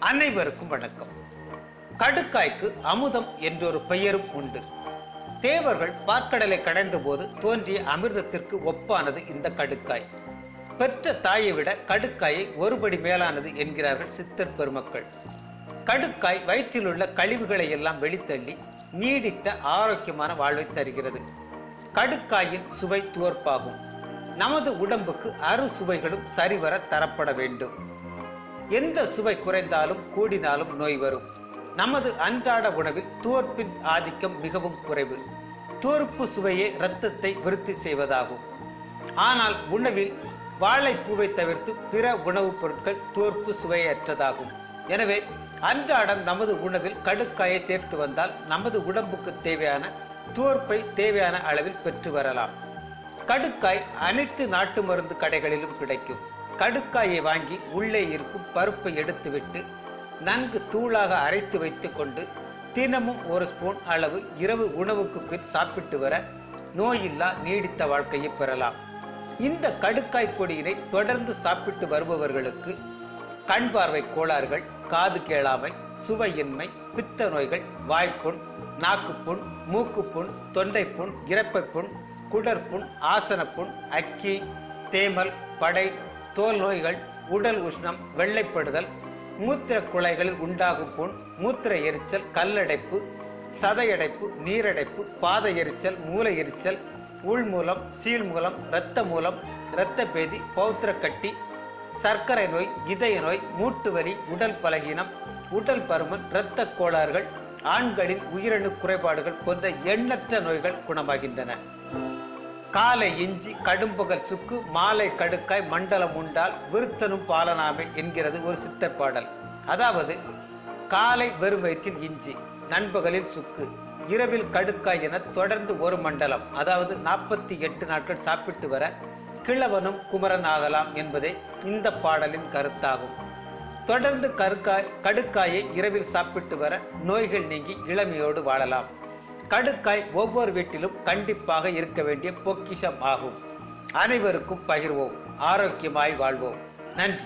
அனைவருக்கும் வணக்கம். கடுக்காய்க்கு அமுதம் என்றொரு பெயரும் உண்டு. தேவர்கள் பாற்கடலை கடைந்த போது தோன்றிய அமிர்தத்திற்கு ஒப்பானது இந்த கடுக்காய். பெற்ற தாயை விட கடுக்காயை ஒருபடி மேலானது என்கிறார்கள் சித்தர் பெருமக்கள். கடுக்காய் வயிற்றிலுள்ள கழிவுகளை எல்லாம் வெளித்தள்ளி நீடித்த ஆரோக்கியமான வாழ்வை தருகிறது. கடுக்காயின் சுவை துவர்ப்பாகும். நமது உடம்புக்கு அறு சுவைகளும் சரிவர தரப்பட வேண்டும். எந்த சுவை குறைந்தாலும் கூடினாலும் நோய் வரும். நமது அன்றாட உணவில் துவர்ப்பின் ஆதிக்கம் மிகவும் குறைவு. துவர்ப்பு சுவையே இரத்தத்தை விருத்தி செய்வதாகும். ஆனால் உணவில் வாழைப்பூவை தவிர்த்து பிற உணவுப் பொருட்கள் துவர்ப்பு சுவையற்றதாகும். எனவே அன்றாடம் நமது உணவில் கடுக்காயை சேர்த்து வந்தால் நமது உடம்புக்கு தேவையான துவர்ப்பை தேவையான அளவில் பெற்று வரலாம். கடுக்காய் அனைத்து நாட்டு மருந்து கடைகளிலும் கிடைக்கும். கடுக்காயை வாங்கி உள்ளே இருக்கும் பருப்பை எடுத்துவிட்டு நன்கு தூளாக அரைத்து வைத்துக்கொண்டு தினமும் ஒரு ஸ்பூன் அளவு இரவு உணவுக்கு பின் சாப்பிட்டு வர நோயில்லா நீடித்த வாழ்க்கையை பெறலாம். இந்த கடுக்காய் பொடியினை தொடர்ந்து சாப்பிட்டு வருபவர்களுக்கு கண் பார்வை கோளாறுகள் காது கேளாமை சுவையின்மை பித்த நோய்கள் வாய்ப்புண் நாக்குப்புண் மூக்குப்புண் தொண்டைப்புண் இறப்பைப்புண் குடற்புண் ஆசனப்புண் அக்கி தேமல் படை தோல் நோய்கள் உடல் உஷ்ணம் வெள்ளைப்படுதல் மூத்திர குழாய்களில் உண்டாகும் புண் மூத்திர எரிச்சல் கல்லடைப்பு சதையடைப்பு நீரடைப்பு பாத எரிச்சல் மூளை எரிச்சல் உள்மூலம் சீழ்மூலம் இரத்த மூலம் இரத்த பேதி பௌத்திரக்கட்டி சர்க்கரை நோய் இதய நோய் மூட்டு வலி உடல் பலகீனம் உடல் பருமன் இரத்த கோளாறுகள் ஆண்களின் உயிரணு குறைபாடுகள் போன்ற எண்ணற்ற நோய்கள் குணமாகின்றன. காலை இஞ்சி கடும்பகல் சுக்கு மாலை கடுக்காய் மண்டலம் உண்டால் விருத்தனும் பாலனாமை என்கிறது ஒரு சித்தர் பாடல். அதாவது காலை வெறும் வயிற்றில் இஞ்சி நண்பகலில் சுக்கு இரவில் கடுக்காய் என தொடர்ந்து ஒரு மண்டலம். அதாவது நாற்பத்தி எட்டு நாட்கள் சாப்பிட்டு வர கிழவனும் குமரன் ஆகலாம் என்பதே இந்த பாடலின் கருத்தாகும். தொடர்ந்து கருக்காய் கடுக்காயை இரவில் சாப்பிட்டு வர நோய்கள் நீங்கி இளமையோடு வாழலாம். கடுக்காய் ஒவ்வொரு வீட்டிலும் கண்டிப்பாக இருக்க வேண்டிய பொக்கிஷம் ஆகும். அனைவருக்கும் பகிர்வோம். ஆரோக்கியமாய் வாழ்வோம். நன்றி.